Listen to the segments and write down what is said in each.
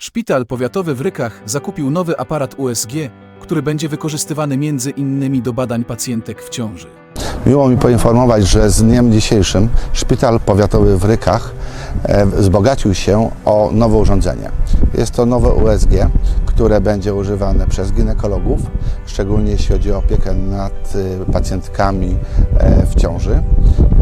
Szpital powiatowy w Rykach zakupił nowy aparat USG, który będzie wykorzystywany między innymi do badań pacjentek w ciąży. Miło mi poinformować, że z dniem dzisiejszym Szpital Powiatowy w Rykach wzbogacił się o nowe urządzenie. Jest to nowe USG, które będzie używane przez ginekologów, szczególnie jeśli chodzi o opiekę nad y, pacjentkami e, w ciąży,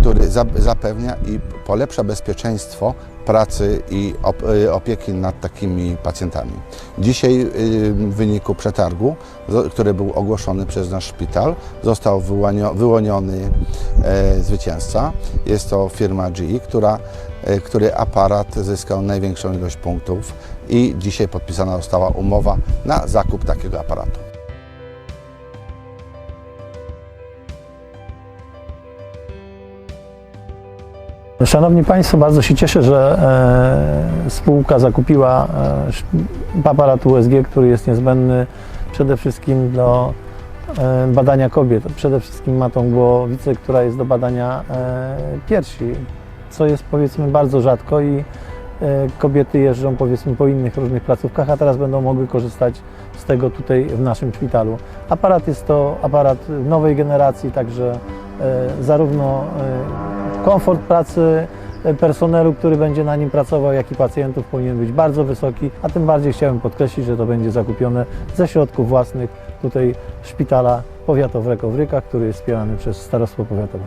który za- zapewnia i polepsza bezpieczeństwo pracy i op- opieki nad takimi pacjentami. Dzisiaj w wyniku przetargu, który był ogłoszony przez nasz szpital, został wyłonio- wyłoniony e, zwycięzca. Jest to firma GE, która, e, który aparat zyskał największą ilość punktów i dzisiaj podpisana została umowa na zakup takiego aparatu. Szanowni Państwo, bardzo się cieszę, że e, spółka zakupiła e, aparat USG, który jest niezbędny przede wszystkim do e, badania kobiet. Przede wszystkim ma tą głowicę, która jest do badania piersi, co jest powiedzmy bardzo rzadko i e, kobiety jeżdżą powiedzmy po innych różnych placówkach, a teraz będą mogły korzystać z tego tutaj w naszym szpitalu. Aparat jest to aparat nowej generacji, także e, zarówno e, komfort pracy personelu, który będzie na nim pracował, jak i pacjentów powinien być bardzo wysoki, a tym bardziej chciałem podkreślić, że to będzie zakupione ze środków własnych tutaj szpitala powiatowego w Rykach, który jest wspierany przez Starostwo Powiatowe.